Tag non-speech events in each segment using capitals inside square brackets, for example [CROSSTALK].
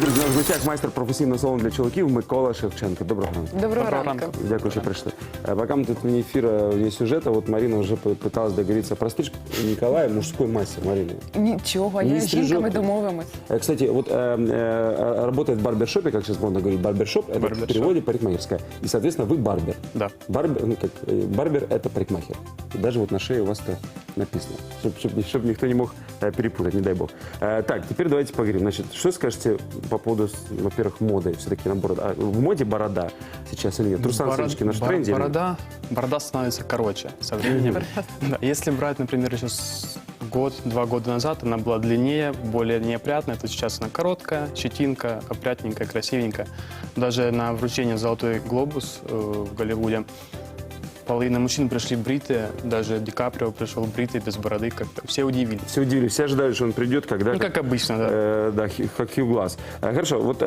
Друзі, у нас в гостях майстер професійного салону для чоловіків Микола Шевченко. Доброго ранку. Доброго, Доброго ранку. ранку. Дякую, що прийшли. Е, Пока мы тут вне эфира, вне сюжета, вот Марина уже п- пыталась договориться про стрижку Николая в мужской массе, Марина. Нічого, Не я з стрижок. жінками домовимось. Э, Кстати, вот э, э, работает в барбершопе, как сейчас модно говорить, барбершоп, это Барбершоп. в переводе парикмахерская. И, соответственно, вы барбер. Да. Барбер, ну, как, э, барбер – это парикмахер. И даже вот на шее у вас это написано, чтобы никто не мог э, перепутать, не дай бог. Э, так, теперь давайте поговорим. Значит, что скажете по поводу, во-первых, моды? Все-таки на борода. А, в моде борода сейчас или нет? Трусан Бород- сорочки наш тренде? Борода, борода становится короче со временем. Если брать, например, еще с год, два года назад, она была длиннее, более неопрятная, то сейчас она короткая, щетинка, опрятненькая, красивенькая. Даже на вручение «Золотой глобус» э, в Голливуде половина мужчин пришли бритые, даже Ди Каприо пришел бритый, без бороды, как-то все удивились. Все удивились, все ожидали, что он придет, когда... Ну, как обычно, да. Э, да, как Хью Глаз. Э, Хорошо, вот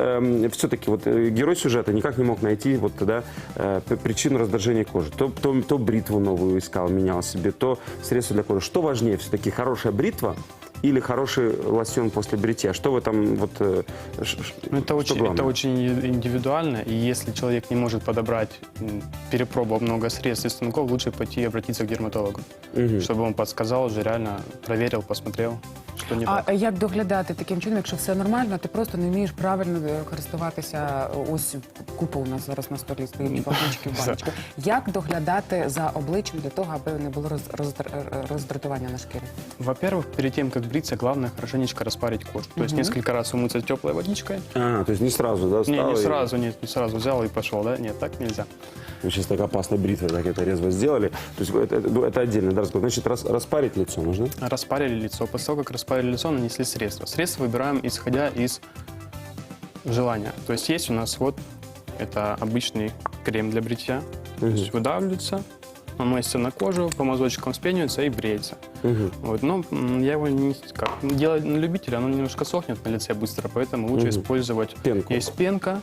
все-таки вот э, герой сюжета никак не мог найти вот тогда э, причину раздражения кожи. То, то, то бритву новую искал, менял себе, то средство для кожи. Что важнее все-таки, хорошая бритва или хороший лосьон после бритья? Что в этом вот... э, Ну, это, очень, главное? это очень индивидуально, и если человек не может подобрать, м, перепробовав много средств и станков, лучше пойти и обратиться к дерматологу, Мгм. чтобы он подсказал уже реально, проверил, посмотрел, что не так. А як доглядати таким чином, якщо все нормально, ти просто не вмієш правильно е, користуватися? Ось купа у нас зараз на столі стоїть баночки, баночки. [LAUGHS] Як доглядати за обличчям для того, аби не було роз, роздр- роздратування на шкірі? Во-первых, перед тем, как бриться, главное хорошенечко распарить кожу. То есть несколько раз умыться теплой водичкой. А, то есть не сразу, да, Не, встал не и- сразу, нет, не сразу взял и пошел, да? Нет, так нельзя. Вы сейчас так опасно бритвой так это резво сделали. То есть это, это, ну, это отдельно, да, разговор. Значит, рас- распарить лицо нужно? Распарили лицо. После того, как распарили лицо, нанесли средства. Средства выбираем, исходя из желания. То есть есть у нас вот, это обычный крем для бритья. То есть выдавливается, наносится на кожу, по мазочкам спенивается и бреется. Мгм. Вот, но м, я его не как делать на любителя, оно немножко сохнет на лице быстро, поэтому лучше Мгм. использовать. Пенку. Есть пенка,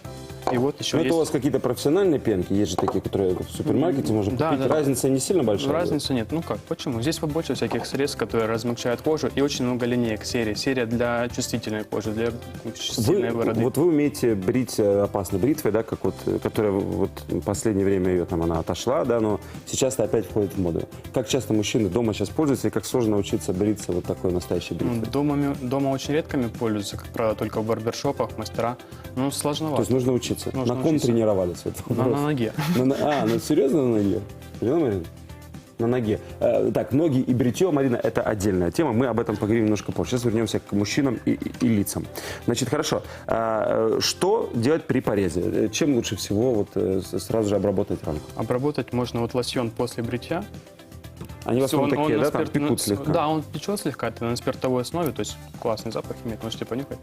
и вот еще это есть. у вас какие-то профессиональные пенки, есть же такие, которые в супермаркете можно Да, купить. да, да. Разница не сильно большая? Разницы нет. Ну как? Почему? Здесь побольше всяких средств, которые размягчают кожу, и очень много линеек серии. Серия для чувствительной кожи, для сильной Вы, бороды. вот вы умеете брить э, опасной бритвой, да, как вот, э, которая вот в последнее время ее там она отошла, да, но сейчас это опять входит в моду. Как часто мужчины дома сейчас пользуются и как сложно научиться бриться вот такой настоящей бритвой? дома, дома очень редкими пользуются, как правило, только в барбершопах, мастера. Ну, То сложновато. есть нужно учиться. Нужно на ком учиться. тренировались? Это На, на ноге. На- на- а, ну серьезно на ноге? Серьезно, Марина? На ноге. Э, так, ноги и бритье, Марина, это отдельная тема. Мы об этом поговорим немножко позже. Сейчас вернемся к мужчинам и, и- и лицам. Значит, хорошо. Э, что делать при порезе? Э, Чем лучше всего вот, э, сразу же обработать ранку? Обработать можно вот лосьон после бритья. Они у вас Он- там такие, он да, на там спирт- пекут ну, слегка? Да, он печет слегка, это на спиртовой основе, то есть классный запах имеет, можете понюхать.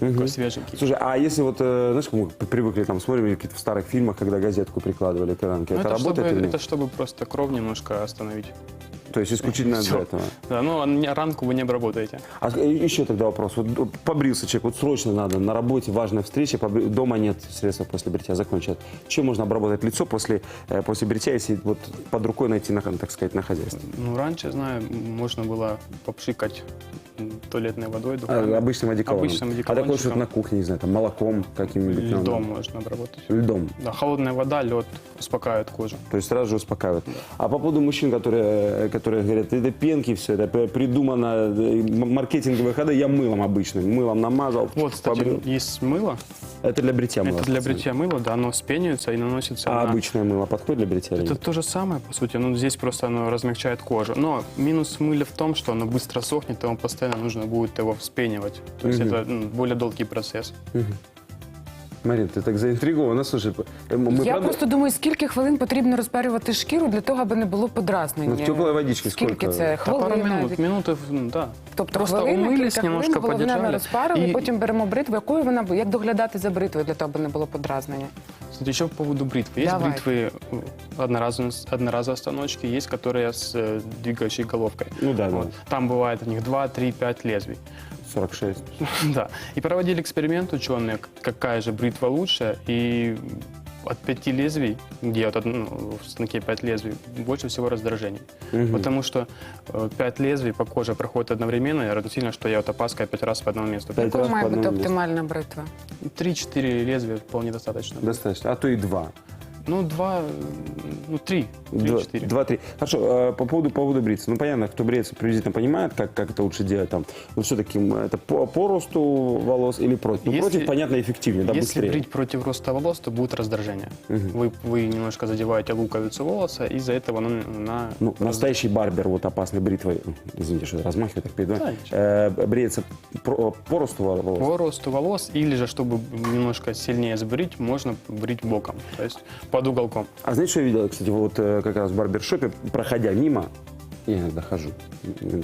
Такой свеженький. Слушай, а если вот, э, знаешь, мы привыкли, там, смотрим какие-то в старых фильмах, когда газетку прикладывали к ранке, Ну, это, это, чтобы, работает или нет? это чтобы просто кровь немножко остановить. То есть исключительно [LAUGHS] Всё. для этого? Да, ну, а ранку вы не обработаете. А э, еще тогда вопрос. Вот э, побрился человек, вот срочно надо, на работе важная встреча, побри- дома нет средств после бритья, закончить. Чем можно обработать лицо после, э, после бритья, если вот под рукой найти, на, так сказать, на хозяйство? Ну, раньше, знаю, можно было попшикать туалетной водой, А, обычным одеколоном. Обычным А такой одеколончиком. что-то на кухне, не знаю, там молоком каким-нибудь. там, Льдом можно обработать. Льдом. Да, холодная вода, лед успокаивает кожу. То есть сразу же успокаивает. А по поводу мужчин, которые, которые говорят, это пенки все, это придумано, э, маркетинговые ходы, я мылом обычным, мылом намазал. Вот, кстати, побрил. есть мыло. Это для бритья мыло. Это для бритья мыло, да, оно спенивается и наносится А на... обычное мыло подходит для бритья? Это то же самое, по сути, но здесь просто оно размягчает кожу. Но минус мыля в том, что оно быстро сохнет, и вам постоянно нужно будет его вспенивать. То есть это м, более долгий процесс. Марин, ты так заинтригована. Слушай, э, мы я правда- просто думаю, скільки хвилин потрібно розпарювати шкіру для того, аби не було подразнення. Ну, в теплій водичці скільки скільки? це? Да, пару Хвилин минут, навіть. минуты, м, да. Тобто Просто хвилина, умились, кілька немножко хвилин, головне подержали. ми розпарили, І- потім беремо бритву. Якою вона бу- як доглядати за бритвою для того, аби не було подразнення? Кстати, еще по поводу бритвы. Есть Давай. бритвы э, Одноразовые, одноразовые станочки, есть которые с э, двигающей головкой. Ну да, да. Вот. Там бывает в них 2, 3, 5 лезвий. 46. [LAUGHS] Да. И проводили эксперимент ученые, какая же бритва лучше, и от пяти лезвий, где вот ну, в станке пять лезвий, больше всего раздражений. Потому что э, пять лезвий по коже проходят одновременно, и равносильно, что я вот опаской пять раз по одному месту. Пять одному місту. оптимальна бритва? Три-четыре лезвия вполне достаточно. Достаточно. А то и два. Ну, два, ну, три, Два, три-четыре. два, три. Хорошо, э, по поводу, по поводу бриться. Ну, понятно, кто бреется, приблизительно понимает, как, как это лучше делать. Там, ну, все-таки это по, по росту волос или против? Ну, Если- против, понятно, эффективнее, да, Если быстрее. брить против роста волос, то будет раздражение. Вы, вы немножко задеваете луковицу волоса, из-за этого она, она Ну, настоящий барбер, вот опасной бритвой, извините, что размахиваю так перед вами, Да, э, бреется про- по росту волос. по росту волос, или же, чтобы немножко сильнее сбрить, можно брить боком, то есть под уголком. А знаете, что я видел, кстати, вот э, как раз в барбершопе, проходя мимо, я иногда хожу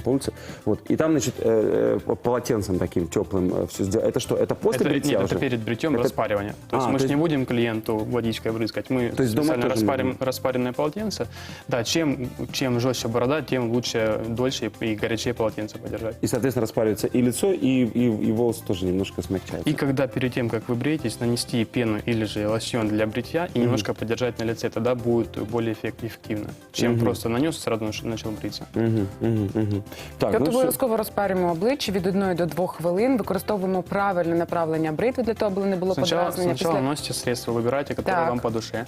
по улице, вот, и там, значит, э, э, полотенцем таким теплым все сделано. Это что, это после это, бритья нет, уже? это перед бритьем Это- распаривание. То есть А, мы то же есть- не будем клиенту водичкой брызгать. Мы То есть специально распарим можно? распаренное полотенце. Да, чем, чем жестче борода, тем лучше, дольше и горячее полотенце подержать. И, соответственно, распаривается и лицо, и, и, и волосы тоже немножко смягчаются. И когда перед тем, как вы бреетесь, нанести пену или же лосьон для бритья и немножко подержать на лице, тогда будет более эффек- эффективно, чем просто нанес и сразу нач- начал бриться. Угу, угу, угу. Так, Тобто ну, обов'язково розпарюємо обличчя від 1 до 2 хвилин, використовуємо правильне направлення бритви для того, аби не було Сначала, подразнення. сначала наносите средство, вибирайте, яке вам по душе.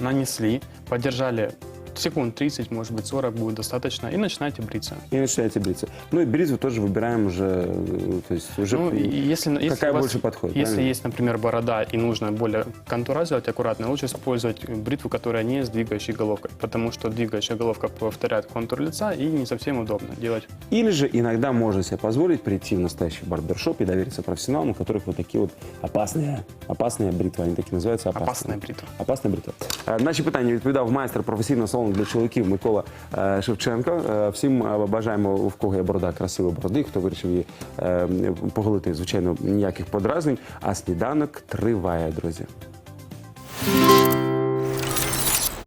Нанесли, подержали секунд 30, может быть 40 будет достаточно, и начинаете бриться. И начинаете бриться. Ну и бритву тоже выбираем уже, э, то есть уже Ну, и если, если какая у вас- больше подходит. Если правильно? есть, например, борода и нужно более контура сделать аккуратно, лучше использовать бритву, которая не с двигающей головкой, потому что двигающая головка повторяет контур лица и не совсем удобно делать. Или же иногда можно себе позволить прийти в настоящий барбершоп и довериться профессионалам, у которых вот такие вот опасные, опасные бритвы, они такие называются опасные. Опасная бритва. Опасна бритва. Е, Наші питання відповідав майстер професійного салону для чоловіків Микола е, Шевченко. Е, Всім е, бажаємо, в кого є борода, красивої бороди, хто вирішив її поголити, звичайно, ніяких подразнень. А сніданок триває, друзі.